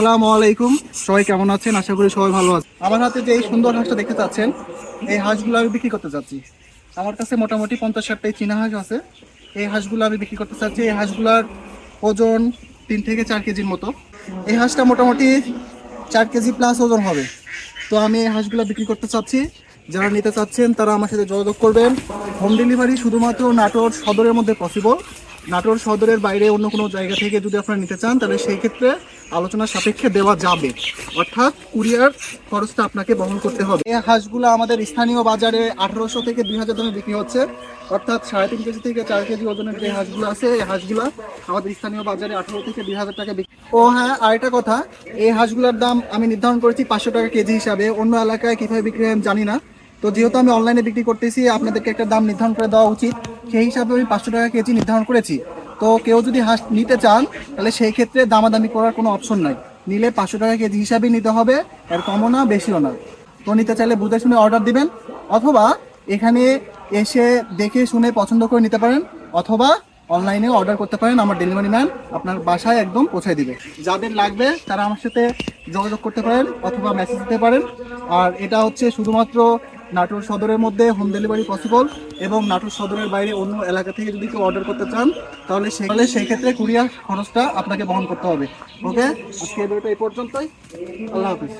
আসসালামু আলাইকুম। সবাই কেমন আছেন? আশা করি সবাই ভালো আছে আমার হাতে যে এই সুন্দর হাঁসটা দেখতে চাচ্ছেন, এই হাঁসগুলো আমি বিক্রি করতে চাচ্ছি। আমার কাছে মোটামুটি পঞ্চাশ ষাটটাই চীনা হাঁস আছে। এই হাঁসগুলো আমি বিক্রি করতে চাচ্ছি। এই হাঁসগুলার ওজন তিন থেকে চার কেজির মতো। এই হাঁসটা মোটামুটি চার কেজি প্লাস ওজন হবে। তো আমি এই হাঁসগুলো বিক্রি করতে চাচ্ছি। যারা নিতে চাচ্ছেন, তারা আমার সাথে যোগাযোগ করবেন। হোম ডেলিভারি শুধুমাত্র নাটোর সদরের মধ্যে পসিবল নাটোর সদরের বাইরে অন্য কোনো জায়গা থেকে যদি আপনারা নিতে চান, তাহলে সেই ক্ষেত্রে আলোচনার সাপেক্ষে দেওয়া যাবে। অর্থাৎ কুরিয়ার খরচটা আপনাকে বহন করতে হবে। এই হাঁসগুলো আমাদের স্থানীয় বাজারে আঠারোশো থেকে দুই হাজার দামে বিক্রি হচ্ছে। অর্থাৎ সাড়ে তিন কেজি থেকে চার কেজি ওজনের যে হাঁসগুলো আছে, এই হাঁসগুলো আমাদের স্থানীয় বাজারে আঠারো থেকে দুই হাজার টাকা বিক্রি ও হ্যাঁ আরেকটা কথা, এই হাঁসগুলোর দাম আমি নির্ধারণ করেছি পাঁচশো টাকা কেজি হিসাবে। অন্য এলাকায় কীভাবে বিক্রি হয় জানি না। তো যেহেতু আমি অনলাইনে বিক্রি করতেছি, আপনাদেরকে একটা দাম নির্ধারণ করে দেওয়া উচিত। সেই হিসাবে আমি পাঁচশো টাকা কেজি নির্ধারণ করেছি। তো কেউ যদি হাঁস নিতে চান, তাহলে সেই ক্ষেত্রে দামাদামি করার কোনো অপশন নাই। নিলে পাঁচশো টাকা কেজি হিসাবেই নিতে হবে, এর কমও না, বেশিও না। তো নিতে চাইলে বুঝে শুনে অর্ডার দিবেন, অথবা এখানে এসে দেখে শুনে পছন্দ করে নিতে পারেন, অথবা অনলাইনে অর্ডার করতে পারেন, আমার ডেলিভারি ম্যান আপনার বাসায় একদম পৌঁছে দিবে। যাদের লাগবে, তারা আমার সাথে যোগাযোগ করতে পারেন, অথবা মেসেজ দিতে পারেন। আর এটা হচ্ছে শুধুমাত্র নাটোর সদরের মধ্যে হোম ডেলিভারি পসিবল এবং নাটোর সদরের বাইরে অন্য এলাকা থেকে যদি কেউ অর্ডার করতে চান, তাহলে সেখানে সেই ক্ষেত্রে কুরিয়ার খরচটা আপনাকে বহন করতে হবে। ওকে আজকে এই পর্যন্তই। আল্লাহ হাফিজ।